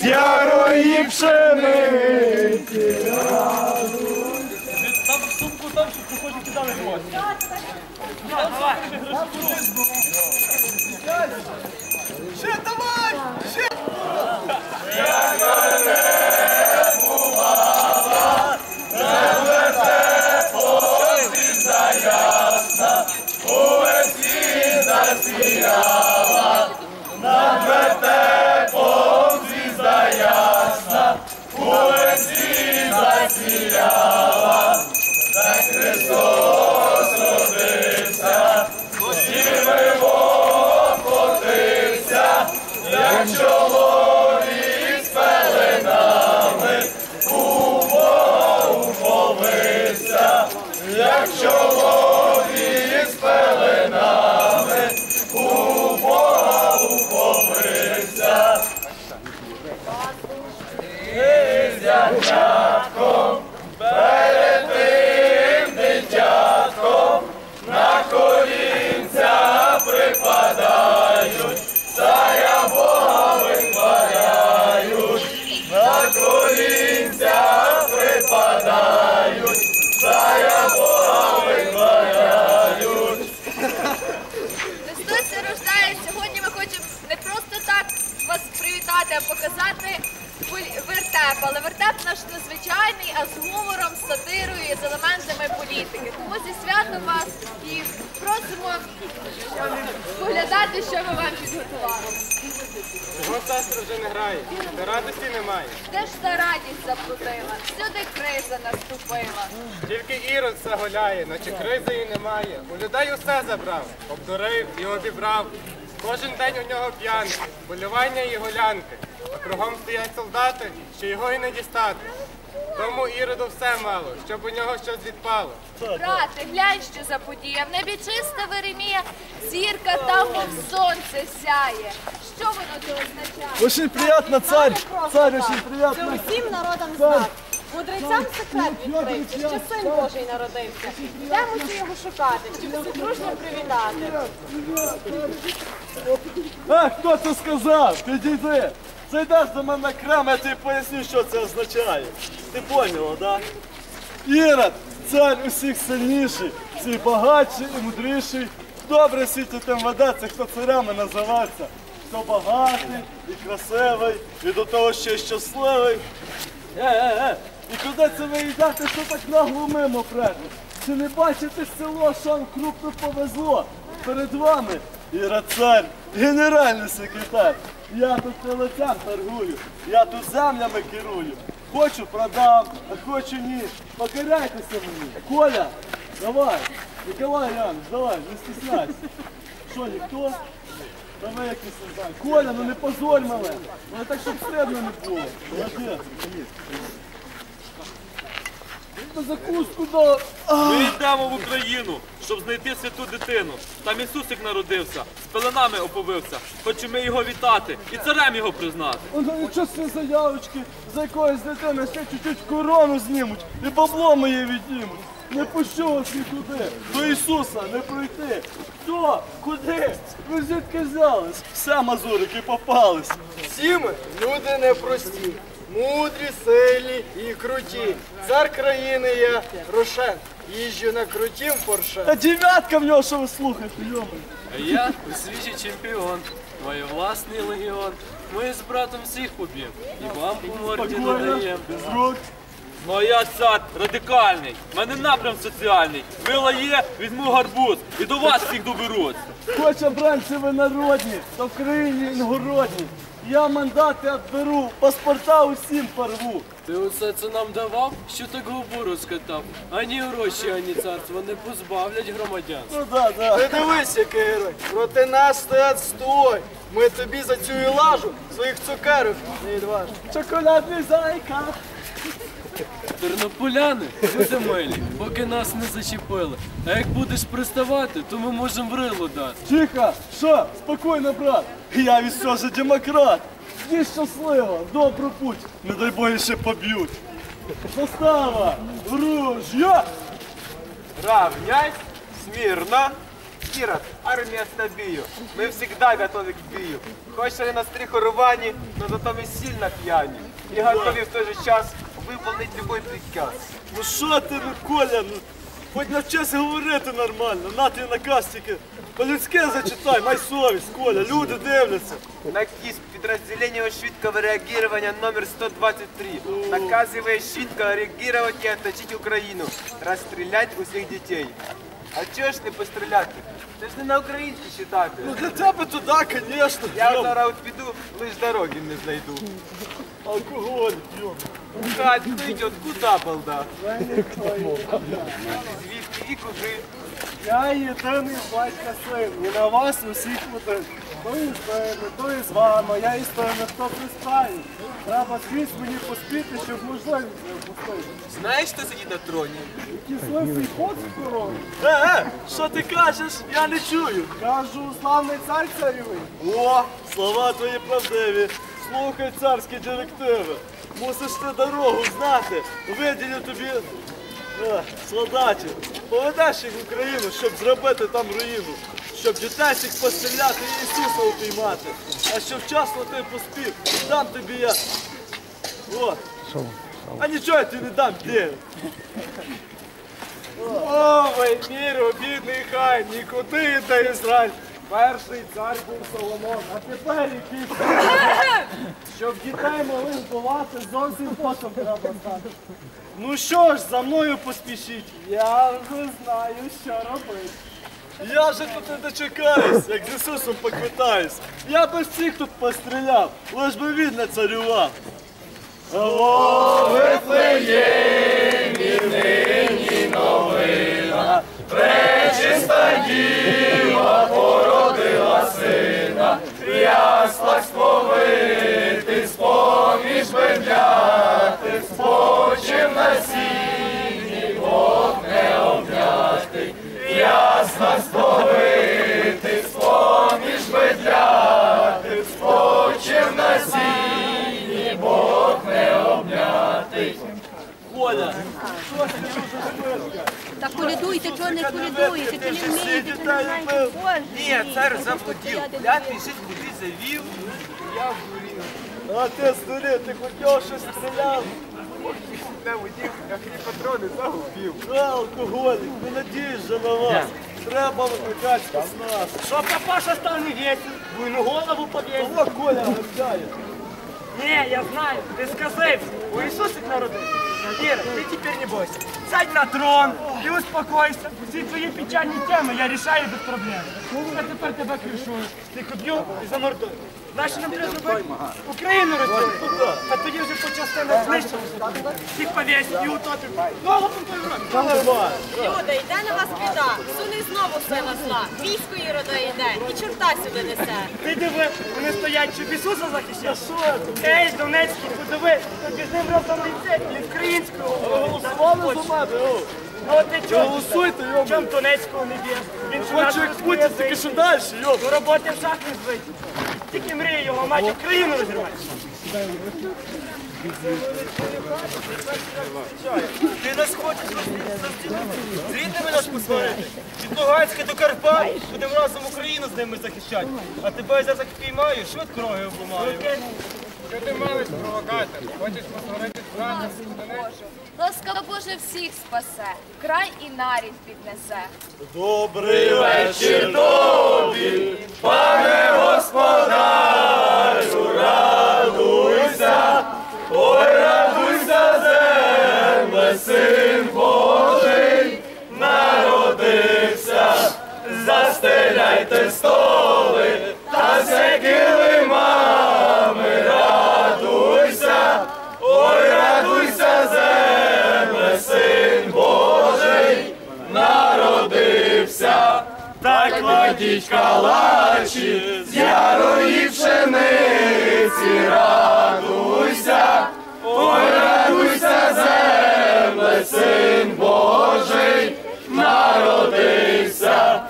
з ярої пшениці. Там сумку там, щоб приходять кидали гроші. Показати вертеп. Але вертеп наш незвичайний, а з гумором, з сатирою і з елементами політики. Тому зі святом вас і просимо поглядати, що ми вам підготували. Чого сестра вже не грає? Та радості немає. Де ж та радість заплутила? Всюди криза наступила. Тільки Ірод все гуляє, наче кризи і немає. У людей усе забрав, обдурив і обібрав. Кожен день у нього п'янки, полювання і гулянки. А кругом стоять солдати, що його і не дістати. Тому Іроду все мало, щоб у нього щось відпало. Брате, глянь, що за подія. В небі чиста Веремія, зірка там, мов сонце сяє. Що воно це означає? Очень приятно, царь! Царь, очень приятно! Усім народам знак. Мудрецям секрет відкрився, що син Божий народився. Йдемо чи його шукати, щоб всі дружньо привітати. А, хто це сказав? Підійди! Зайдеш до мене на крам, я тобі поясню, що це означає. Ти поняла, да? Ірод, цар усіх сильніший, всіх багатший і мудріший. Добре світі тим ведеться, хто царями називається. Хто багатий і красивий, і до того ще щасливий. Е, е, е, і куди це ви йдете, що так нагло мимо прете? Чи не бачите село, що вам крупно повезло? Перед вами Іра цар, генеральний секретар. Я тут не торгую, я тут землями керую. Хочу продам, а хочу ні. Покоряйтеся мені. Коля, давай. Николай Янович, давай, не стесняйся. Що, ніхто? Давай якось не. Коля, ну не позорь мене. Ну так, щоб стидно не було. Молодець. На закуску дав. Ми йдемо в Україну, щоб знайти святу дитину. Там Ісусик народився, з пеленами оповився. Хочемо його вітати і царем його признати. Ну нічого це заявочки, за якоїсь дитини ще чуть-чуть корону знімуть і бабло моє віднімуть. Не пущу вас нікуди, до Ісуса не пройти. Хто? Куди? Ви звідки взялись? Все, мазурики попались. Всі ми люди непрості, мудрі, сильні і круті. Цар країни я Рошен. Їжджу на крутім порше. Та дев'ятка в нього, що ви слухаєте, йоми. А я свіжий чемпіон, маю власний легіон. Ми з братом всіх поб'єм і вам по морді надаєм. без рук. Ну а я цар радикальний, в мене напрям соціальний. Вила є, візьму гарбуз і до вас всіх доберусь. Хоч обранці ви народні, то в країні інгородні. Я мандати відберу, паспорта усім порву. Ти усе це нам давав, що так губу розкатав. Ані гроші, ані царство не позбавлять громадян. Ну да, да. Ти дивись, який герой. Проти нас стоять стой. Ми тобі за цю і лажу своїх цукерок не відважимо. Чоколядний зайка. Тернополяни, люди милі, поки нас не зачепили. А як будеш приставати, то ми можемо в рилу дати. Тихо, що? Спокійно, брат. Я від все же демократ. Їй щасливо, добру путь. Не дай Боже ще поб'ють. Застава, ружья. Равняйсь, смирно. Киров, армия стабию. Мы всегда готовы к бию. Хоть и на стрихоруванні, но зато ми сильно п'яні. І готові в той же час виповнити любой приказ. Ну що ти, ну Коля, ну хоч навчися говорити нормально, на ти наказ тільки по-людськи зачитай, май совість, Коля, люди дивляться. Наказ підрозділення швидкого реагирования номер 123. Наказывая швидко реагировать и отточить Україну. Розстрілять усіх дітей. А чого ж не постріляти? Це ж не на українській читати. Ну для тебе туди, звісно. Я зараз от піду, лиш дороги не знайду. Алкоголь, йо. Кать, ти от куда, балда? Звідки і куди? Я єдиний батька син, і на вас усіх один. То із ними, то із вами, я із тими, хто пристає. Треба скрізь мені поспіти, щоб можливість не впустити. Знаєш, хто сидить на троні? Кислий ход з корони. Е, е, що ти кажеш? Я не чую. Кажу, славний цар царівий. О, слова твої правдиві. Слухай царські директиви. Мусиш ти дорогу знати. Виділю тобі е, солдатів. Поведеш їх в Україну, щоб зробити там руїну. Щоб дітей всіх постріляти і Ісуса упіймати. А щоб вчасно ти поспів, дам тобі я. От. А нічого я тобі не дам, де? Ой, міру, бідний хай, нікуди йде Ізраїль. Перший цар був Соломон, А тепер якийсь. Щоб дітей могли вбивати, зовсім потом треба стати. Ну що ж, за мною поспішіть. Я вже знаю, що робити. Я вже тут не дочекаюсь, як з Ісусом поквитаюсь. Я би всіх тут постріляв, лиш би він не царював. Алло, Коля, чого не колядуєте, чи не Всі вмієте, чи не знаєте. Боже, Ні, цар заблудів. Я пішить куди завів. Я вдурів. А ти здурів, ти хотів щось стріляв. Не водів, я хліб патрони загубив. Алкоголік, не надіюсь же на вас. Треба викликати спецназ. Що папаша став не весел, буйну голову повесил. Кого Коля навчає? Не, я знаю, ты сказывся. У Ісусик народився. Іра, ты теперь не бойся. Сядь на трон и успокойся. Все твои печальные темы я решаю без проблем. Я тепер тебе кришую. Ти б'ю і замордую. Знаєш, що нам треба зробити? Україну розділити. А тоді вже по частинах знищимо. Всіх повесить і утопив. Голову твою рот. Давай. Люди, йде на вас біда. Суни знову сила зла. Військо Ірода йде і чорта сюди несе. Ти диви, вони стоять, щоб Ісуса захищати. Ей, Донецький, подиви, тобі з ним разом лице і українською. Голосували за мене. Ну ти чого? Голосуйте, йо. Чом Донецького не б'єш? Він ж Хочу як Путін, тільки що далі, йо. До роботи в шах не звить. Тільки мріє його мать Україну розірвати. Ти нас хочеш з рідними нас посварити? Від Луганська до Карпат будемо разом Україну з ними захищати. А тебе я зараз піймаю, швидко роги обламаю. Що ти малиш провокатор? Хочеш посварити з братом? Ласка Боже всіх спасе, край і нарід піднесе. Добрий вечір. так кладіть калачі з ярої пшениці, радуйся, ой, радуйся, земле, син Божий, народився.